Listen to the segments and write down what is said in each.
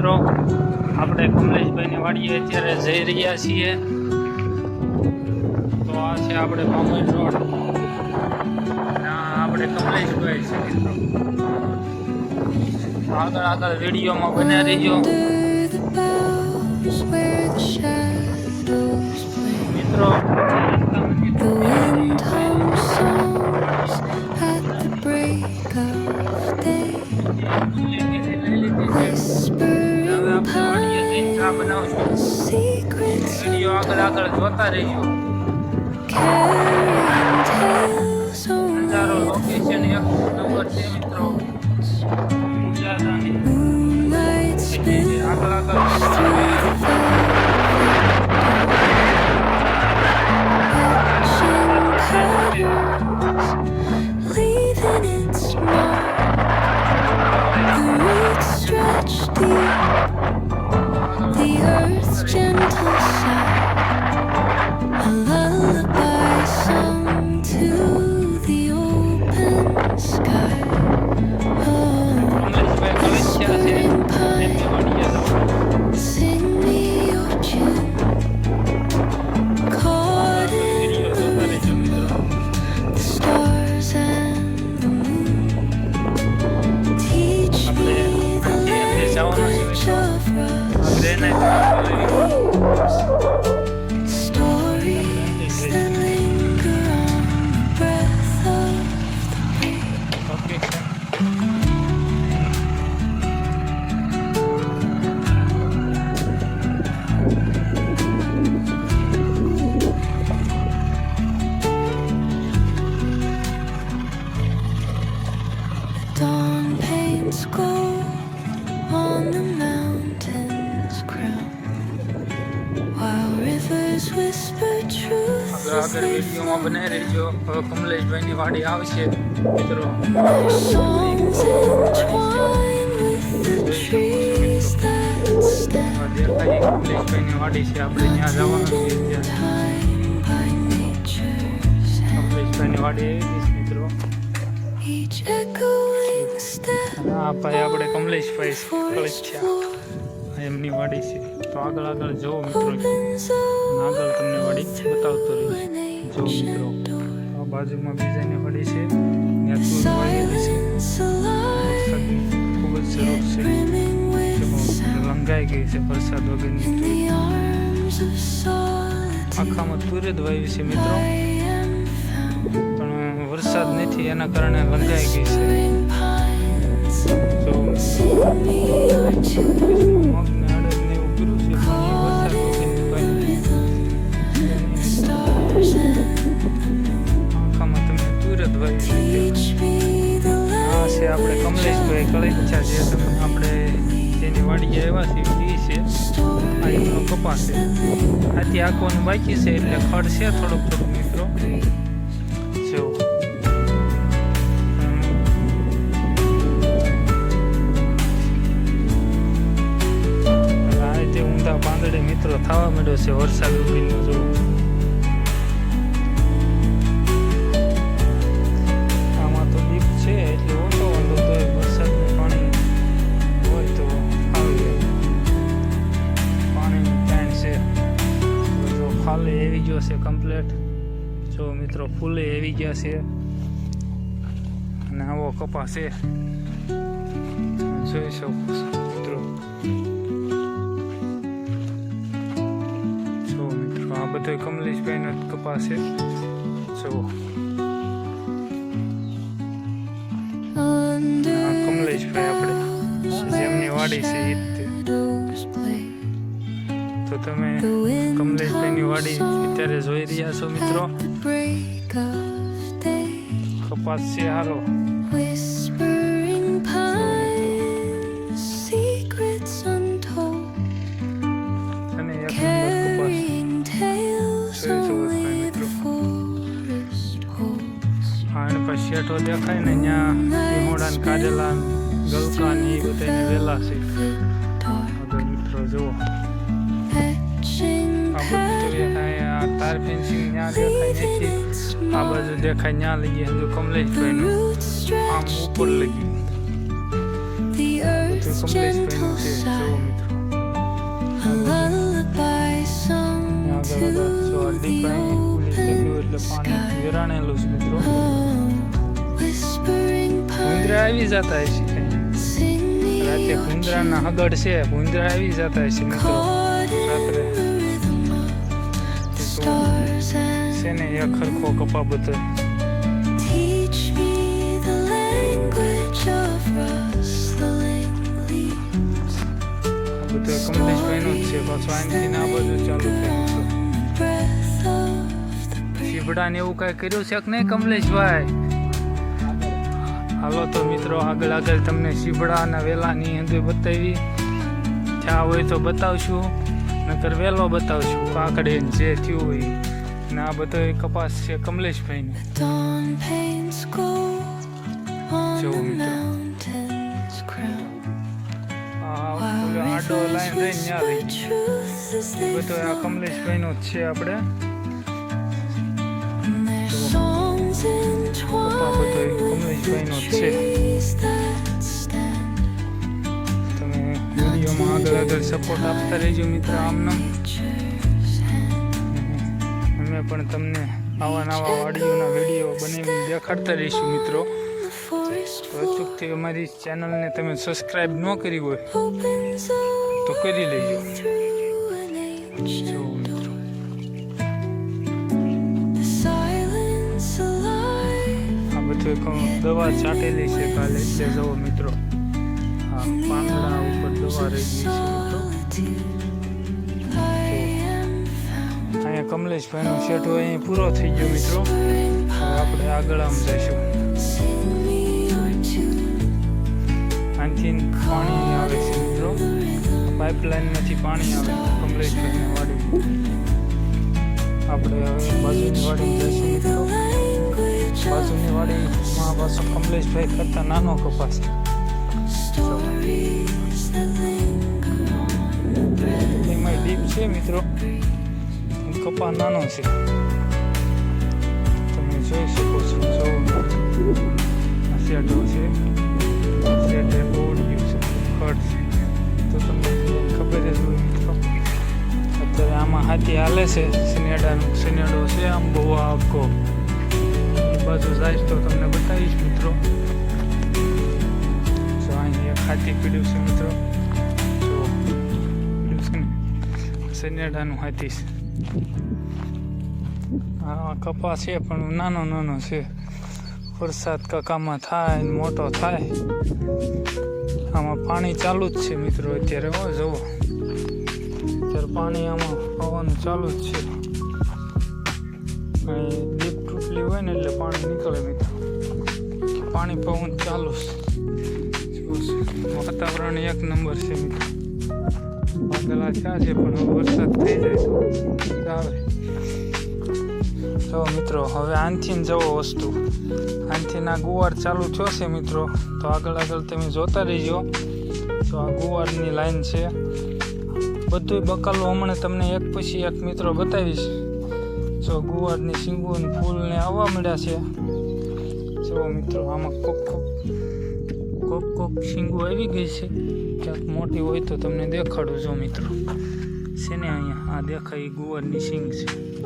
મિત્રો આપણે કમલેશભાઈની વાડીએ અત્યારે જઈ રહ્યા છીએ. તો આ છે આપણે પામોઈ રોડ. આપણે કમલેશભાઈ છે મિત્રો. આગળ આગળ વિડીયોમાં બન્યા રહીજો. મિત્રો આગળ આગળ જોતા tales નજારો લોકેશન એક નંબર છે મિત્રો. down. Then I આગળ વિડીયોમાં બનાવી રહેજો. હવે કમલેશભાઈની વાડી આવશે. મિત્રો. દેખાય કમલેશભાઈની વાડી છે. આપણે ત્યાં જવાનું છે. કમલેશભાઈની વાડી છે, મિત્રો. આ ભાઈ, આપણે કમલેશભાઈ કલેક્ટર એમની વાડી છે. તો આગળ આગળ જુઓ, મિત્રો. આગળ તમને વાડી બતાવતો રહીશ. An મિત્રો. આ બાજુમાં બીજાની પડી છે. ખૂબ જ જરૂર છે. લંગાઈ ગઈ છે વરસાદ વગરની આખામાં તુરત વાયુ વાવી છે મિત્રો. પણ વરસાદ નથી એના કારણે લંગાઈ ગઈ છે. છે આથી આંકવાનું બાકી છે એટલે ખડ થોડોક થોડુંક મિત્રો. જો. આ રીતે ઊંધા પાંદડે મિત્રો થવા માંડ્યો છે વરસાદ ઉગીને જો. મિત્રો, ફૂલે એવી ગયા છે. અને આવો કપાસ છે. જોઈ શકો મિત્રો. જો મિત્રો, આ બધો કમલેશભાઈનો કપાસ છે. જો આ કમલેશભાઈ આપણે, જેમની વાડી છે એ તે. તમે કમલેશભાઈની વાડી અત્યારે જોઈ રહ્યા છો, મિત્રો. Break of day. કપાસ છે Whispering pines, secrets untold, carrying tales only the forest holds. હા અને પછી શેઠો દેખાય ને ત્યાં વિહોણા ને કારેલા ને ફેન્સિંગ આ બાજુ દેખાય ત્યાં લઈએ હજુ કમલેશભાઈનું આમ ઉપર લગી. કમલેશભાઈનું છે છે મિત્રો. આવી જતા હશે રાતે ભૂંદરાના હગડ છે ભૂંદરા આવી જતા હશે મિત્રો. રાત્રે. છે ને એ ખરખો કપા. આ બધો કમલેશભાઈનો જ છે પાછો આનથી આ બધું ચાલુ થાય એવું કાંઈ કર્યું છે કે નહીં કમલેશભાઈ હાલો તો મિત્રો આગળ આગળ તમને શીબડાના વેલાની અંદર બતાવી થયા હોય તો બતાવશું નકર વેલો બતાવશું કાકડે ને જે થયું હોય ને આ બધો કપાસ છે કમલેશભાઈનો Dawn paints gold on જો the મિત્રો. આડો લાઈન ત્યાં રહી બધો આ. કમલેશભાઈનો જ છે આપણે બધો કમલેશભાઈનો જ છે વિડીયોમાં આગળ આગળ સપોર્ટ આપતા રહેજો મિત્ર, આમનો. અમે પણ તમને આવા નવા ઓડિયોના વીડિયો બનાવીને દેખાડતા રહીશું મિત્રો. અચૂકથી અમારી ચેનલને તમે સબસ્ક્રાઈબ ન કરી હોય, તો કરી લેજો. આ બધું દવા છાંટેલી છે કાલે. જવો મિત્રો. પાંદડા ઉપર દવા રહી ગઈ છે. અહીંયા કમલેશભાઈનો અહીં પૂરો થઈ ગયો મિત્રો. આપણે આગળ આમ જઈશું. આનથી પાણી આવે છે મિત્રો. પાઇપલાઇનમાંથી પાણી આવે કમલેશભાઈની વાડી આપણે હવે બાજુની વાડી જઈશું મિત્રો. બાજુની વાડીમાં પાછો કમલેશભાઈ કરતા નાનો કપાસ. એમાં ડીપ છે મિત્રો કપા નાનો છે તમે જોઈ શકો છો જો આ શેડો છે શેડ એ ઓડિયું છે ખડ છે તો તમને ખબર જ હોય મિત્રો અત્યારે આમાં હાથી હાલે છે સિનેડાનું સિનેડો છે આમ બહુ આખો બાજુ જાય તો તમને બતાવીશ મિત્રો હાથી પીડ્યું છે મિત્રો. જો સનેડાનું હાથી આ કપા છે પણ નાનો નાનો છે. વરસાદ કકામાં થાય મોટો થાય. આમાં પાણી ચાલુ જ છે મિત્રો અત્યારે, હો, જુઓ. અત્યારે પાણી આમાં પવન ચાલુ જ છે. દીપ તૂટલી હોય ને એટલે પાણી નીકળે મિત્રો. પાણી પવન ચાલુ છો. વાતાવરણ એક નંબર છે મિત્રો. વાદળા થયા છે, પણ વરસાદ થઈ જાય તો આવે મિત્રો, હવે આનથી જવો વસ્તુ. આનથી ના ગુવાર ચાલુ થયો છે મિત્રો. તો આગળ આગળ તમે જોતા રહીજો. તો આ ગુવારની લાઈન છે. બધું બકાલો હમણાં તમને એક પછી એક મિત્રો બતાવીશ. જો ગુવારની શીંગો ને ફૂલ ને આવવા મળ્યા છે. જો મિત્રો, આમાં ખૂબ કોક કોક કોક શીંગો આવી ગઈ છે. ક્યાંક મોટી હોય તો તમને દેખાડું જો મિત્રો. છે અહીંયા, આ દેખાય ગુવારની શીંગ છે.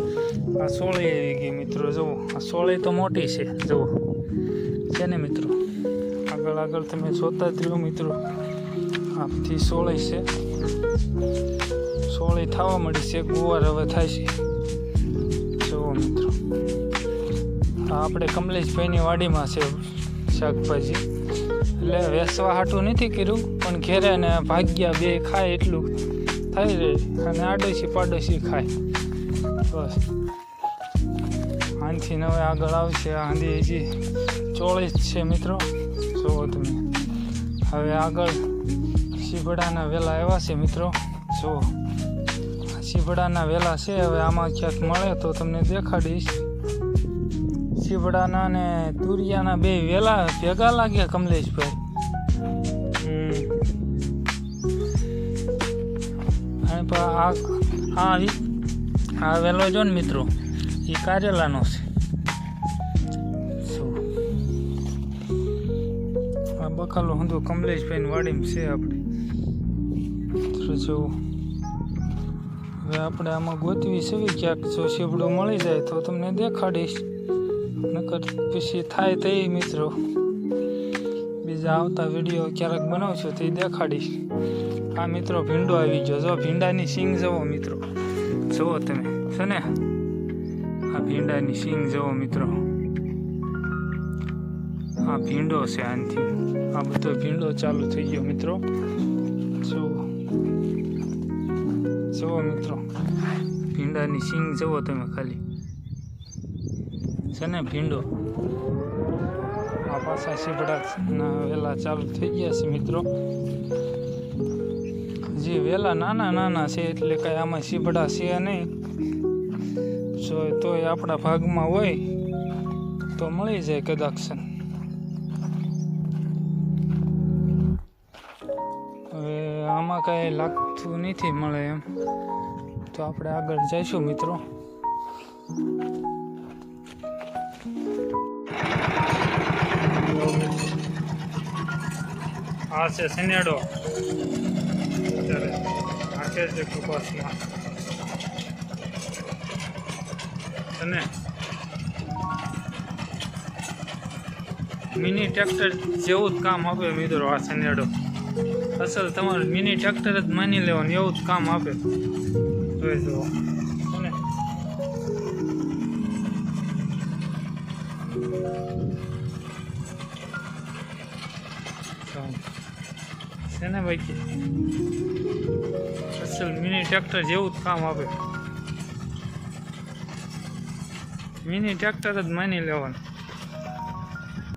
આ સોળે આવી ગઈ મિત્રો, જુઓ. આ સોળે તો મોટી છે, જુઓ. છે ને મિત્રો? આગળ આગળ તમે જોતા જ રહ્યો મિત્રો. આપથી સોળે છે. સોળે થવા મળી છે, ગુવાર હવે થાય છે. જુઓ મિત્રો. આપણે કમલેશભાઈની વાડીમાં છે શાકભાજી. એટલે વેસવા હાટું નથી કર્યું, પણ ઘેરે ને ભાગ્યા બે ખાય એટલું થઈ રહે અને આડોશી પાડોશી ખાય. બસ. આનથી નવે આગળ આવશે આંધી હજી ચોળીસ છે મિત્રો. જુઓ તમે. હવે આગળ શીબડાના વેલા એવા છે મિત્રો. જુઓ. શીબડાના વેલા છે, હવે આમાં ક્યાંક મળે તો તમને દેખાડીશ. શીબડાના ને તુરિયાના બે વેલા ભેગા લાગ્યા કમલેશભાઈ. અને આ આ આ વેલો જો ને મિત્રો એ કારેલાનો છે? આ બકાલો હંધો કમલેશભાઈની વાડીમાં છે આપણે જોવું હવે આપણે આમાં ગોતવી છે, ક્યાંક જો શીપડું મળી જાય તો તમને દેખાડીશ નકર પછી થાય તે મિત્રો. બીજા આવતા વીડિયો ક્યારેક બનાવશું તે દેખાડીશ. આ મિત્રો ભીંડો આવી ગયો. જો ભીંડાની સિંગ જવો મિત્રો. જુઓ તમે. છે ને? આ ભીંડાની સિંગ જવો મિત્રો. આ ભીંડો છે આનથી. આ બધો ભીંડો ચાલુ થઈ ગયો મિત્રો. જુઓ. જુઓ મિત્રો. ભીંડાની સિંગ જવો તમે ખાલી. છે ને, ભીંડો. આ પાછા શીપડા વહેલા ચાલુ થઈ ગયા છે મિત્રો. હજી વહેલા નાના નાના છે એટલે કાંઈ આમાં શીપડા છે નહીં. જો તોય આપણા ભાગમાં હોય, તો મળી જાય કદાચ હવે આમાં કાંઈ લાગતું નથી મળે એમ. તો આપણે આગળ જઈશું મિત્રો. આ છે સનેડો અત્યારે નાખે છે કપાસમાં અને મિની ટ્રેક્ટર જેવું જ કામ આપે મિત્રો આ સિનેડો અસલ તમારું મિની ટ્રેક્ટર જ માની લેવાનું, એવું જ કામ આપે. જોઈ જુઓ. અને છે ને ભાઈ અસલ મિની ટ્રેક્ટર જેવું જ કામ આપે. મિની ટ્રેક્ટર જ માની લેવાનું.